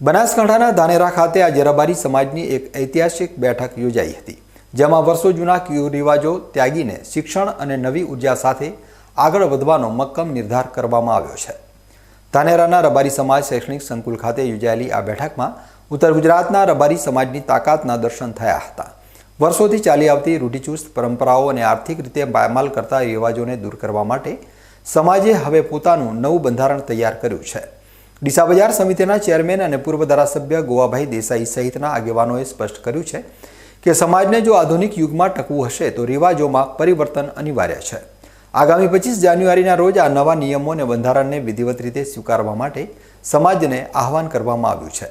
બનાસકાંઠાના ધાનેરા ખાતે આજે રબારી સમાજની એક ઐતિહાસિક બેઠક યોજાઈ હતી, જેમાં વર્ષો જૂના કુરિવાજો ત્યાગીને શિક્ષણ અને નવી ઊર્જા સાથે આગળ વધવાનો મક્કમ નિર્ધાર કરવામાં આવ્યો છે. ધાનેરાના રબારી સમાજ શૈક્ષણિક સંકુલ ખાતે યોજાયેલી આ બેઠકમાં ઉત્તર ગુજરાતના રબારી સમાજની તાકાતના દર્શન થયા હતા. વર્ષોથી ચાલી આવતી રૂઢિચુસ્ત પરંપરાઓ અને આર્થિક રીતે પાયમાલ કરતા રિવાજોને દૂર કરવા માટે સમાજે હવે પોતાનું નવું બંધારણ તૈયાર કર્યું છે. ડીસા બજાર સમિતિના ચેરમેન અને પૂર્વ ધારાસભ્ય ગોવાભાઈ દેસાઈ સહિતના આગેવાનોએ સ્પષ્ટ કર્યું છે કે સમાજને જો આધુનિક યુગમાં ટકવું હશે તો રિવાજોમાં પરિવર્તન અનિવાર્ય છે. આગામી પચીસ જાન્યુઆરીના રોજ આ નવા નિયમો અને બંધારણને વિધિવત રીતે સ્વીકારવા માટે સમાજને આહવાન કરવામાં આવ્યું છે.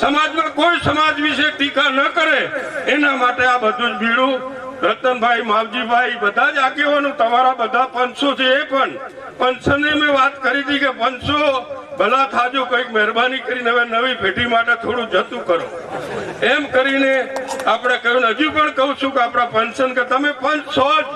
સમાજમાં કોઈ સમાજ વિશે ટીકા ન કરે. એના માટે આ બધું ભીડું. રતનભાઈ, માવજીભાઈ, બધા જ આગેવાનો, તમારા બધા પંચો છે એ પણ. પંચને મેં વાત કરી હતી કે પંચો, ભલા થાજો, કંઈક મહેરબાની કરીને હવે નવી પેઢી માટે થોડું જતું કરો. એમ કરીને આપણે કહ્યું હજુ પણ કહું છું કે આપણા પંચન કે તમે પંચ છો જ.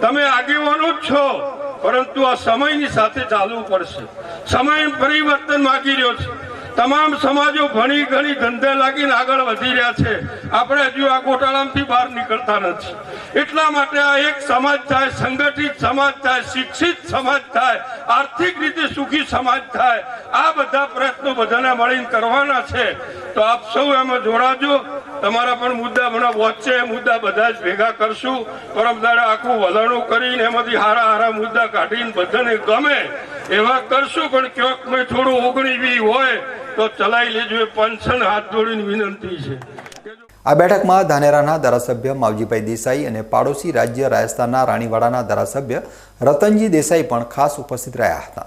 તમે આગેવાનો જ છો. પરંતુ આ સમયની સાથે ચાલવું પડશે. સમય પરિવર્તન માગી રહ્યો છે. તમામ સમાજો ભણી ઘણી ધંધે લાગીને આગળ વધી રહ્યા છે. આપણે હજુ આ ગોટાળામાંથી બહાર નીકળતા નથી. એટલા માટે આ એક સમાજ થાય, સંગઠિત સમાજ થાય, શિક્ષિત સમાજ થાય, આર્થિક રીતે સુખી સમાજ થાય, આ બધા પ્રયત્નો બધાને મળીને કરવાના છે. તો આપ સૌ એમાં જોડાજો. તમારા પણ મુદ્દા મને વચ્ચે મુદ્દા બધા જ ભેગા કરશું. પરમદાડે આખું વલણું કરીને એમાંથી હારા હારા મુદ્દા કાઢીને બધાને ગમે એવા કરશું. પણ ક્યાંક મેં થોડું ઓગણી બી હોય તો ચલાવી લેજો પંચન હાથ જોડીને વિનંતી છે. આ બેઠકમાં ધાનેરાના ધારાસભ્ય માવજીભાઈ દેસાઈ અને પાડોશી રાજ્ય રાજસ્થાનના રાણીવાડાના ધારાસભ્ય રતનજી દેસાઈ પણ ખાસ ઉપસ્થિત રહ્યા હતા.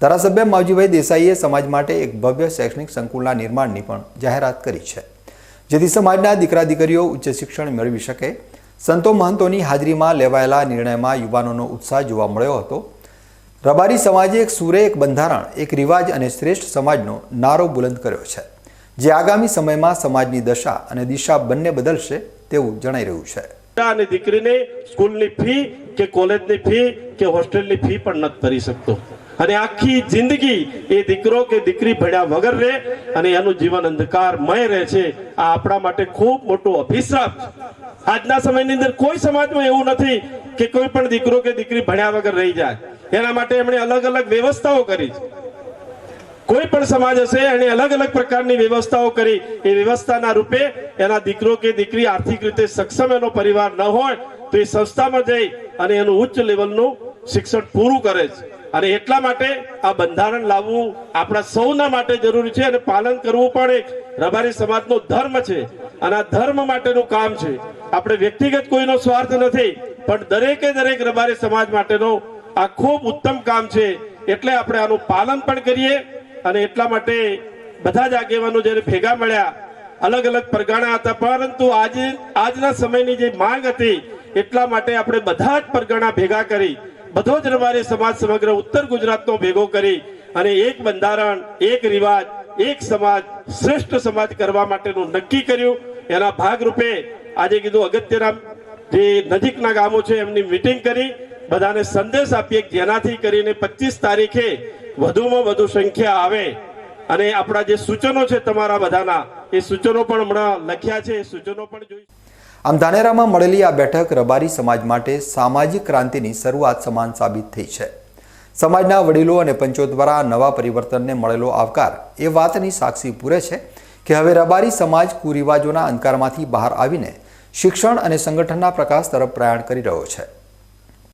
ધારાસભ્ય માવજીભાઈ દેસાઈએ સમાજ માટે એક ભવ્ય શૈક્ષણિક સંકુલના નિર્માણની પણ જાહેરાત કરી છે. જેથી સમાજના દીકરા દીકરીઓ ઉચ્ચ શિક્ષણ મેળવી શકે. સંતો મહંતોની હાજરીમાં લેવાયેલા નિર્ણયમાં યુવાનોનો ઉત્સાહ જોવા મળ્યો હતો. રબારી સમાજે એક સૂરે, એક બંધારણ, એક રિવાજ અને શ્રેષ્ઠ સમાજનો નારો બુલંદ કર્યો છે. જે આગામી સમયમાં સમાજની દશા અને દિશા બંને બદલશે તેવું જણાઈ રહ્યું છે. અને દીકરીને સ્કૂલની ફી કે કોલેજની ફી કે હોસ્ટેલની ફી પણ નથી ભરી શકતો. અને આખી જિંદગી એ દીકરો કે દીકરી ભણ્યા વગર રહે અને એનું જીવન અંધકારમય રહે છે. આ આપણા માટે ખૂબ મોટો અભિશ્રાપ આજના સમયની અંદર કોઈ સમાજમાં એવું નથી કે કોઈ પણ દીકરો કે દીકરી ભણ્યા વગર રહી જાય. એના માટે એમણે અલગ અલગ વ્યવસ્થાઓ કરી છે. કોઈ પણ સમાજ હશે એને અલગ અલગ પ્રકારની વ્યવસ્થાઓ કરી. એ વ્યવસ્થાના રૂપે એના દીકરો કે દીકરી આર્થિક રીતે સક્ષમ એનો પરિવાર ન હોય, તો એ સંસ્થામાં જઈ અને એનું ઉચ્ચ લેવલનું શિક્ષણ પૂરું કરે છે. અને એટલા માટે આ બંધારણ લાવવું આપણા સૌના માટે જરૂરી છે અને પાલન કરવું પણ એક રબારી સમાજનો ધર્મ છે. અને આ ધર્મ માટેનું કામ છે. આપણે વ્યક્તિગત કોઈનો સ્વાર્થ નથી, પણ દરેકે દરેક રબારી સમાજ માટેનો આ ખૂબ ઉત્તમ કામ છે. એટલે આપણે આનું પાલન પણ કરીએ અને એટલા માટે બધા જ આગેવાનો જ્યારે ભેગા મળ્યા અલગ અલગ પરગાણા હતા, પરંતુ આજે, આજના સમયની જે માંગ હતી, એટલા માટે આપણે બધા જ પરગાણા ભેગા કરી, બધો જ રબારી સમાજ સમગ્ર ઉત્તર ગુજરાતનો ભેગો કરી અને એક બંધારણ, એક રિવાજ, એક સમાજ, શ્રેષ્ઠ સમાજ કરવા માટેનું નક્કી કર્યું. એના ભાગરૂપે આજે કીધું અગત્યના જે નજીકના ગામો છે એમની મિટિંગ કરી. બધાને સંદેશ આપીએ જેનાથી કરીને પચીસ તારીખે વધુમાં વધુ સંખ્યા આવે. અને આપણા જે સૂચનો છે તમારા બધાના, એ સૂચનો પણ હમણાં લખ્યા છે, એ સૂચનો પણ જોઈ આમ ધાનેરામાં મળેલી આ બેઠક રબારી સમાજ માટે સામાજિક ક્રાંતિની શરૂઆત સમાન સાબિત થઈ છે. સમાજના વડીલો અને પંચો દ્વારા નવા પરિવર્તનને મળેલો આવકાર એ વાતની સાક્ષી પૂરે છે કે હવે રબારી સમાજ કુરિવાજોના અંધકારમાંથી બહાર આવીને શિક્ષણ અને સંગઠનના પ્રકાશ તરફ પ્રયાણ કરી રહ્યો છે.